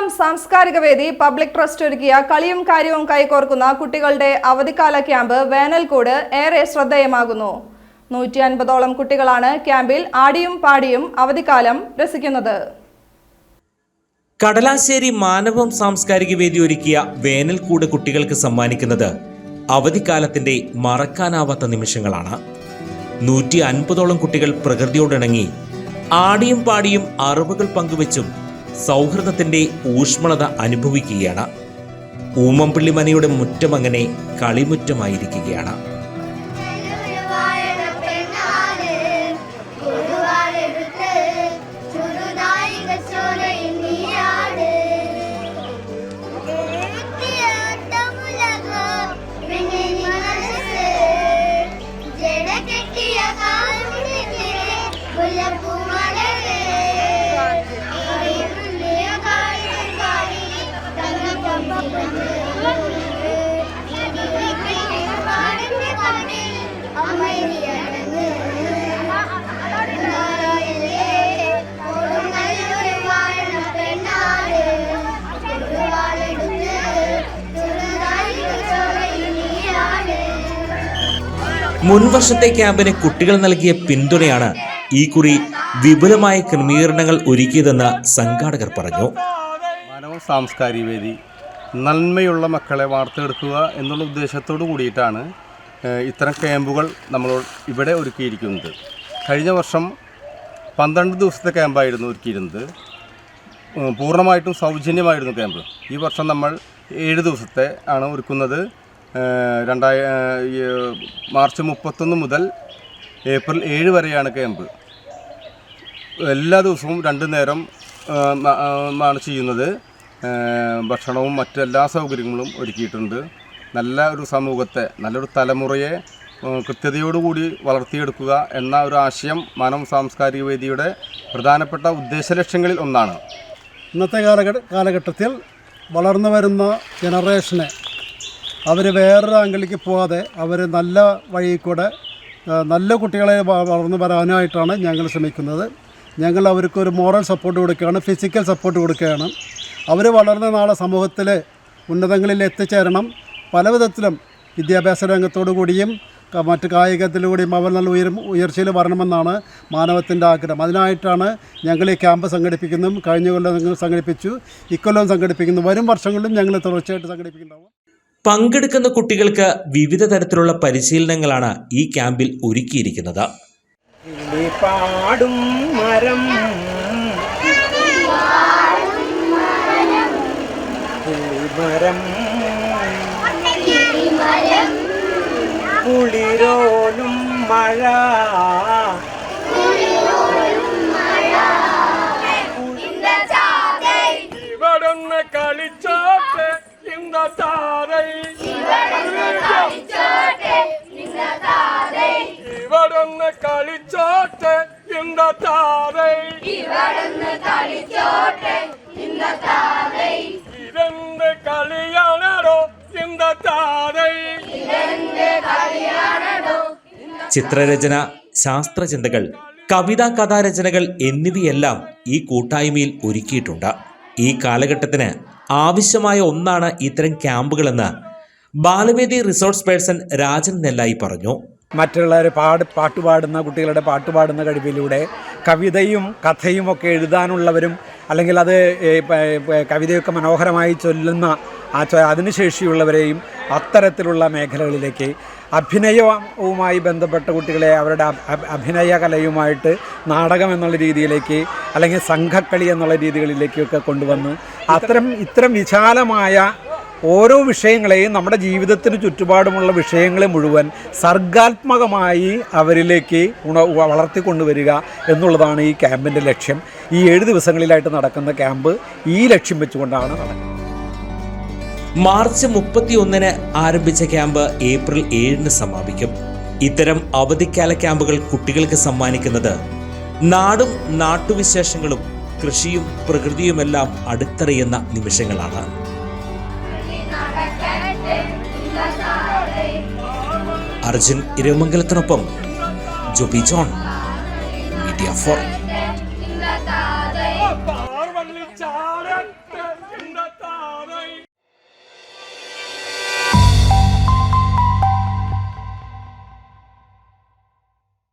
മാനവം സാംസ്കാരിക വേദി public trust ഒരുക്കിയ കളിയും കാര്യവും കൈകോർക്കുന്ന കുട്ടികളുടെ അവധിക്കാല ക്യാമ്പ് വേനൽക്കൂട് ഏറെ ശ്രദ്ധേയമാകുന്നു. നൂറ്റി അൻപതോളം കുട്ടികളാണ് ക്യാമ്പിൽ ആടിയും പാടിയും അവധിക്കാലം രസിക്കുന്നത്. കടലാശ്ശേരി മാനവം സാംസ്കാരിക വേദി ഒരുക്കിയ വേനൽക്കൂട് കുട്ടികൾക്ക് സമ്മാനിക്കുന്നത് അവധിക്കാലത്തിന്റെ മറക്കാനാവാത്ത നിമിഷങ്ങളാണ്. നൂറ്റി അൻപതോളം കുട്ടികൾ പ്രകൃതിയോടിണങ്ങി ആടിയും പാടിയും അറിവുകൾ പങ്കുവച്ചും സൗഹൃദത്തിന്റെ ഊഷ്മളത അനുഭവിക്കുകയാണ്. ഊമംപള്ളി മനയുടെ മുറ്റം അങ്ങനെ കളിമുറ്റമായിരിക്കുകയാണ്. മുൻവർഷത്തെ ക്യാമ്പിന് കുട്ടികൾ നൽകിയ പിന്തുണയാണ് ഈ കുറി വിപുലമായ ക്രമീകരണങ്ങൾ ഒരുക്കിയതെന്ന് സംഘാടകർ പറഞ്ഞു. മാനവ സാംസ്കാരിക വേദി നന്മയുള്ള മക്കളെ വാർത്തെടുക്കുക എന്നുള്ള ഉദ്ദേശത്തോടു കൂടിയിട്ടാണ് ഇത്തരം ക്യാമ്പുകൾ നമ്മൾ ഇവിടെ ഒരുക്കിയിരിക്കുന്നത്. കഴിഞ്ഞ വർഷം പന്ത്രണ്ട് ദിവസത്തെ ക്യാമ്പായിരുന്നു ഒരുക്കിയിരുന്നത്. പൂർണമായിട്ടും സൗജന്യമായിരുന്നു ക്യാമ്പ്. ഈ വർഷം നമ്മൾ ഏഴ് ദിവസത്തെ ആണ് ഒരുക്കുന്നത്. രണ്ടായ മാർച്ച് മുപ്പത്തൊന്ന് മുതൽ ഏപ്രിൽ ഏഴ് വരെയാണ് ക്യാമ്പ്. എല്ലാ ദിവസവും രണ്ട് നേരം ആണ് ചെയ്യുന്നത്. ഭക്ഷണവും മറ്റെല്ലാ സൗകര്യങ്ങളും ഒരുക്കിയിട്ടുണ്ട്. നല്ല ഒരു സമൂഹത്തെ നല്ലൊരു തലമുറയെ കൃത്യതയോടുകൂടി വളർത്തിയെടുക്കുക എന്ന ഒരു ആശയം മാനവ സാംസ്കാരിക വേദിയുടെ പ്രധാനപ്പെട്ട ഉദ്ദേശലക്ഷ്യങ്ങളിൽ ഒന്നാണ്. ഇന്നത്തെ കാലഘട്ട കാലഘട്ടത്തിൽ വളർന്നു വരുന്ന ജനറേഷനെ അവർ വേറൊരു ആംഗിളിലേക്ക് പോകാതെ അവർ നല്ല വഴിയിൽ കൂടെ നല്ല കുട്ടികളെ വളർന്നു വരാനായിട്ടാണ് ഞങ്ങൾ ശ്രമിക്കുന്നത്. ഞങ്ങൾ അവർക്ക് ഒരു മോറൽ സപ്പോർട്ട് കൊടുക്കുകയാണ് ഫിസിക്കൽ സപ്പോർട്ട് കൊടുക്കുകയാണ്. അവർ വളർന്ന നാളെ സമൂഹത്തിൽ ഉന്നതങ്ങളിൽ എത്തിച്ചേരണം പല വിധത്തിലും വിദ്യാഭ്യാസ രംഗത്തോടു കൂടിയും മറ്റ് കായികത്തിലൂടെയും അവർ നല്ല ഉയർ ഉയർച്ചയിൽ വരണമെന്നാണ് മാനവത്തിന്റെ ആഗ്രഹം. അതിനായിട്ടാണ് ഞങ്ങൾ ഈ ക്യാമ്പ് സംഘടിപ്പിക്കുന്നതും കഴിഞ്ഞ കൊല്ലം ഞങ്ങൾ സംഘടിപ്പിച്ചു ഇക്കൊല്ലം സംഘടിപ്പിക്കുന്നു. വരും വർഷങ്ങളിലും ഞങ്ങൾ തുടർച്ചയായിട്ട് സംഘടിപ്പിക്കുന്നുണ്ടാവും പങ്കെടുക്കുന്ന കുട്ടികൾക്ക് വിവിധ തരത്തിലുള്ള പരിശീലനങ്ങളാണ് ഈ ക്യാമ്പിൽ ഒരുക്കിയിരിക്കുന്നത്. പാടും മരം. കിളിമരം കുളിരോലും മഴ. ഇവിടുന്ന് കളിച്ചോട്ടെ ഇന്ത താരൈ. ഇവിടുന്ന് കളിച്ചോട്ടെ ഇന്ത താരൈ. ഇതെന്ത് കളിയാണോ ഇന്ത താരൈ. ചിത്രരചന ശാസ്ത്രചിന്തകൾ കവിതാ കഥാരചനകൾ എന്നിവയെല്ലാം ഈ കൂട്ടായ്മയിൽ ഒരുക്കിയിട്ടുണ്ട്. ഈ കാലഘട്ടത്തിന് ആവശ്യമായ ഒന്നാണ് ഇത്തരം ക്യാമ്പുകളെന്ന് ബാലവേദി റിസോർട്സ് പേഴ്സൺ രാജൻ നെല്ലായി പറഞ്ഞു. മറ്റുള്ളവർ പാട് പാട്ടുപാടുന്ന കുട്ടികളുടെ പാട്ടുപാടുന്ന കഴിവിലൂടെ കവിതയും കഥയും ഒക്കെ എഴുതാനുള്ളവരും അല്ലെങ്കിൽ അത് കവിതയൊക്കെ മനോഹരമായി ചൊല്ലുന്ന അതിന് ശേഷിയുള്ളവരെയും അത്തരത്തിലുള്ള മേഖലകളിലേക്ക് അഭിനയവുമായി ബന്ധപ്പെട്ട കുട്ടികളെ അവരുടെ അഭ- അഭ- അഭിനയ കലയുമായിട്ട് നാടകം എന്നുള്ള രീതിയിലേക്ക് അല്ലെങ്കിൽ സംഘക്കളി എന്നുള്ള രീതികളിലേക്കൊക്കെ കൊണ്ടുവന്ന് അത്തരം ഇത്തരം വിശാലമായ ഓരോ വിഷയങ്ങളെയും നമ്മുടെ ജീവിതത്തിന് ചുറ്റുപാടുമുള്ള വിഷയങ്ങളെ മുഴുവൻ സർഗാത്മകമായി അവരിലേക്ക് ഉണ വളർത്തിക്കൊണ്ടുവരിക എന്നുള്ളതാണ് ഈ ക്യാമ്പിന്റെ ലക്ഷ്യം. ഈ ഏഴ് ദിവസങ്ങളിലായിട്ട് നടക്കുന്ന ക്യാമ്പ് ഈ ലക്ഷ്യം വെച്ചുകൊണ്ടാണ് നടക്കുന്നത്. മാർച്ച് മുപ്പത്തിയൊന്നിന് ആരംഭിച്ച ക്യാമ്പ് ഏപ്രിൽ ഏഴിന് സമാപിക്കും. ഇത്തരം അവധിക്കാല ക്യാമ്പുകൾ കുട്ടികൾക്ക് സമ്മാനിക്കുന്നത് നാടും നാട്ടുവിശേഷങ്ങളും കൃഷിയും പ്രകൃതിയുമെല്ലാം അടുത്തറിയുന്ന നിമിഷങ്ങളാണ്. അർജുൻ ഇരമംഗലത്തിനൊപ്പം ജോബി ജോൺ മീഡിയ ഫോർ.